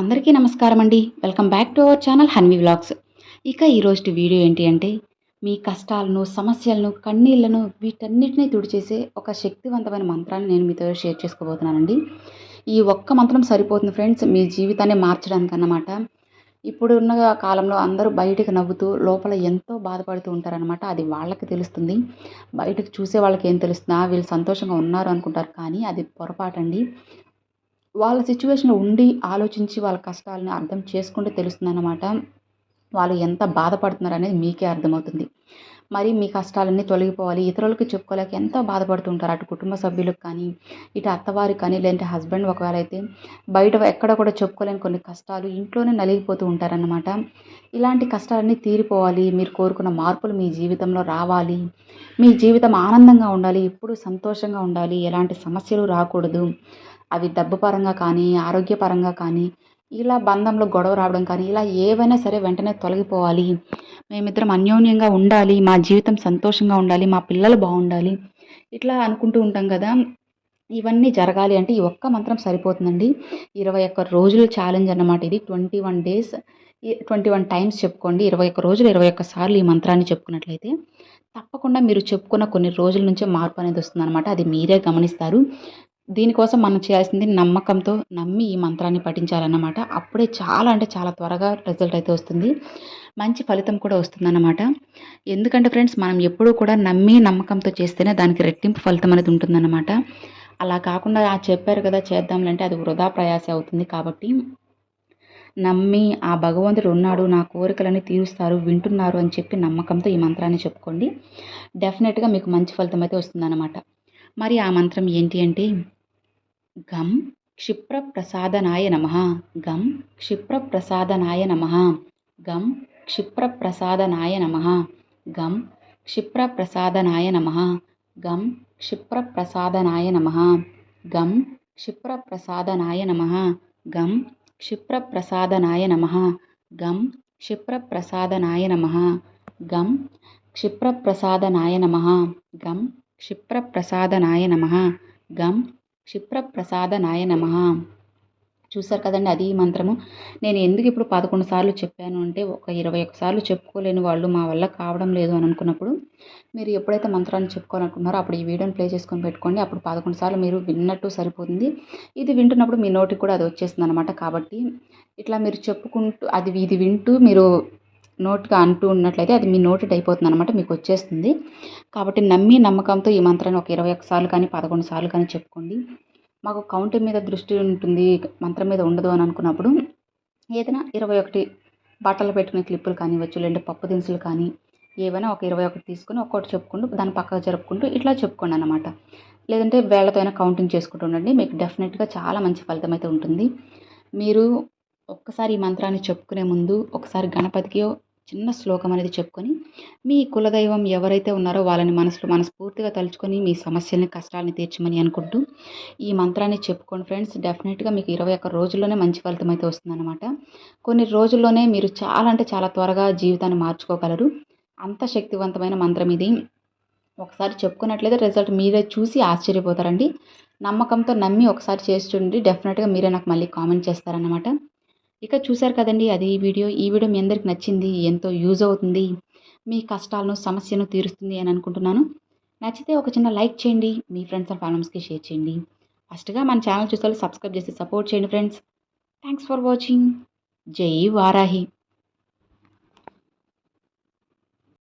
అందరికీ నమస్కారం అండి welcome back to our channel Hanvi vlogs. ఇక ఈరోజు వీడియో ఏంటి అంటే మీ కష్టాలను సమస్యలను కన్నీళ్ళను వీటన్నిటినీ తుడిచేసే ఒక శక్తివంతమైన మంత్రాన్ని నేను మీతో షేర్ చేసుకోబోతున్నానండి. ఈ ఒక్క మంత్రం సరిపోతుంది ఫ్రెండ్స్ మీ జీవితాన్ని మార్చడానికి అన్నమాట ఇప్పుడున్న కాలంలో అందరూ బయటకు నవ్వుతూ లోపల ఎంతో బాధపడుతూ ఉంటారనమాట అది వాళ్ళకి తెలుస్తుంది. బయటకు చూసే వాళ్ళకి ఏం తెలుస్తుందా వీళ్ళు సంతోషంగా ఉన్నారు అనుకుంటారు. కానీ అది పొరపాటండి. వాళ్ళ సిచ్యువేషన్లో ఉండి ఆలోచించి వాళ్ళ కష్టాలను అర్థం చేసుకుంటే తెలుస్తుందన్నమాట. వాళ్ళు ఎంత బాధపడుతున్నారు అనేది మీకే అర్థమవుతుంది. మరి మీ కష్టాలన్నీ తొలగిపోవాలి. ఇతరులకు చెప్పుకోలేక ఎంతో బాధపడుతూ ఉంటారు అటు కుటుంబ సభ్యులకు కానీ ఇటు అత్తవారికి కానీ లేదంటే హస్బెండ్ ఒకవేళ అయితే బయట ఎక్కడ కూడా చెప్పుకోలేని కొన్ని కష్టాలు ఇంట్లోనే నలిగిపోతూ ఉంటారన్నమాట. ఇలాంటి కష్టాలన్నీ తీరిపోవాలి. మీరు కోరుకున్న మార్పులు మీ జీవితంలో రావాలి. మీ జీవితం ఆనందంగా ఉండాలి. ఎప్పుడు సంతోషంగా ఉండాలి. ఎలాంటి సమస్యలు రాకూడదు. అవి డబ్బు పరంగా కానీ ఆరోగ్యపరంగా కానీ ఇలా బంధంలో గొడవ రావడం కానీ ఇలా ఏవైనా సరే వెంటనే తొలగిపోవాలి. మేమిద్దరం అన్యోన్యంగా ఉండాలి మా జీవితం సంతోషంగా ఉండాలి మా పిల్లలు బాగుండాలి ఇట్లా అనుకుంటూ ఉంటాం కదా. ఇవన్నీ జరగాలి అంటే ఈ ఒక్క మంత్రం సరిపోతుందండి. ఇరవై ఒక్క రోజులు ఛాలెంజ్ అన్నమాట ఇది. Twenty one days twenty one times చెప్పుకోండి. ఇరవై ఒక్క రోజులు ఇరవై ఒక్క సార్లు ఈ మంత్రాన్ని చెప్పుకున్నట్లయితే తప్పకుండా మీరు చెప్పుకున్న కొన్ని రోజుల నుంచే మార్పు అనేది వస్తుందన్నమాట. అది మీరే గమనిస్తారు. దీనికోసం మనం చేయాల్సింది నమ్మకంతో నమ్మి ఈ మంత్రాన్ని పఠించాలన్నమాట. అప్పుడే చాలా అంటే చాలా త్వరగా రిజల్ట్ అయితే వస్తుంది. మంచి ఫలితం కూడా వస్తుందన్నమాట. ఎందుకంటే ఫ్రెండ్స్ మనం ఎప్పుడూ కూడా నమ్మి నమ్మకంతో చేస్తేనే దానికి రెట్టింపు ఫలితం అనేది ఉంటుందన్నమాట. అలా కాకుండా ఆ చెప్పారు కదా చేద్దాంలంటే అది వృధా ప్రయాస అవుతుంది కాబట్టి నమ్మి ఆ భగవంతుడు ఉన్నాడు నా కోరికలని తీరుస్తారు వింటున్నారు అని చెప్పి నమ్మకంతో ఈ మంత్రాన్ని చెప్పుకోండి. డెఫినెట్గా మీకు మంచి ఫలితం అయితే వస్తుందన్నమాట. మరి ఆ మంత్రం ఏంటి అంటే గం క్షిప్రప్రసాదనాయ నమ గం క్షిప్రప్రసాదనాయ నమ గం క్షిప్రప్రసాదనాయ నమ గం క్షిప్రప్రసాదనాయ నమ గం క్షిప్రప్రసాదనాయ నమ గం క్షిప్రప్రసాదనాయ నమ గం క్షిప్రప్రసాదనాయ నమ గం క్షిప్రప్రసాదనాయ నమ గం క్షిప్రప్రసాదనాయ నమ గం క్షిప్రప్రసాదనాయ నమ గం క్షిప్రప్రసాదనాయ నమ. చూసారు కదండి అది మంత్రము. నేను ఎందుకు ఇప్పుడు పదకొండు సార్లు చెప్పాను అంటే ఒక ఇరవై సార్లు చెప్పుకోలేని వాళ్ళు మా వల్ల కావడం లేదు అని అనుకున్నప్పుడు మీరు ఎప్పుడైతే మంత్రాన్ని చెప్పుకోవాలనుకుంటున్నారో అప్పుడు ఈ వీడియోని ప్లే చేసుకొని పెట్టుకోండి. అప్పుడు పదకొండు సార్లు మీరు విన్నట్టు సరిపోతుంది. ఇది వింటున్నప్పుడు మీ నోటికి కూడా అది వచ్చేస్తుంది అనమాట కాబట్టి ఇట్లా మీరు చెప్పుకుంటూ అది ఇది వింటూ మీరు నోట్గా అంటూ ఉన్నట్లయితే అది మీ నోటెడ్ అయిపోతుంది అనమాట మీకు వచ్చేస్తుంది. కాబట్టి నమ్మి నమ్మకంతో ఈ మంత్రాన్ని ఒక ఇరవై సార్లు కానీ పదకొండు సార్లు కానీ చెప్పుకోండి. మాకు కౌంట్ మీద దృష్టి ఉంటుంది మంత్రం మీద ఉండదు అని అనుకున్నప్పుడు ఏదైనా ఇరవై ఒకటి బట్టలు పెట్టుకునే క్లిప్పులు కానివ్వచ్చు లేదంటే పప్పు దినుసులు కానీ ఏవైనా ఒక ఇరవై ఒకటి తీసుకుని ఒక్కొక్కటి చెప్పుకుంటూ దాని పక్కకు జరుపుకుంటూ ఇట్లా చెప్పుకోండి అనమాట లేదంటే వేళ్ళతో అయినా కౌంటింగ్ చేసుకుంటూ ఉండండి మీకు డెఫినెట్గా చాలా మంచి ఫలితం అయితే ఉంటుంది. మీరు ఒక్కసారి ఈ మంత్రాన్ని చెప్పుకునే ముందు ఒకసారి గణపతికి చిన్న శ్లోకం అనేది చెప్పుకొని మీ కులదైవం ఎవరైతే ఉన్నారో వాళ్ళని మనసులో మనస్ఫూర్తిగా తలుచుకొని మీ సమస్యల్ని కష్టాలని తీర్చమని అనుకుంటూ ఈ మంత్రాన్ని చెప్పుకోండి ఫ్రెండ్స్. డెఫినెట్గా మీకు ఇరవై ఒక్క రోజుల్లోనే మంచి ఫలితం అయితే వస్తుందన్నమాట. కొన్ని రోజుల్లోనే మీరు చాలా అంటే చాలా త్వరగా జీవితాన్ని మార్చుకోగలరు. అంత శక్తివంతమైన మంత్రం ఇది. ఒకసారి చెప్పుకున్నట్లయితే రిజల్ట్ మీరే చూసి ఆశ్చర్యపోతారండి. నమ్మకంతో నమ్మి ఒకసారి చేస్తుండి డెఫినెట్గా మీరే నాకు మళ్ళీ కామెంట్ చేస్తారన్నమాట. ఇక చూశారు కదండి అది ఈ వీడియో. ఈ వీడియో మీ అందరికి నచ్చింది ఎంతో యూజ్ అవుతుంది మీ కష్టాలను సమస్యను తీరుస్తుంది అని అనుకుంటున్నాను. నచ్చితే ఒక చిన్న లైక్ చేయండి మీ ఫ్రెండ్స్ అండ్ ఫ్యామిలీస్కి షేర్ చేయండి. ఫస్ట్గా మన ఛానల్ చూస్తే సబ్స్క్రైబ్ చేసి సపోర్ట్ చేయండి ఫ్రెండ్స్. Thanks for watching. జై వారాహి.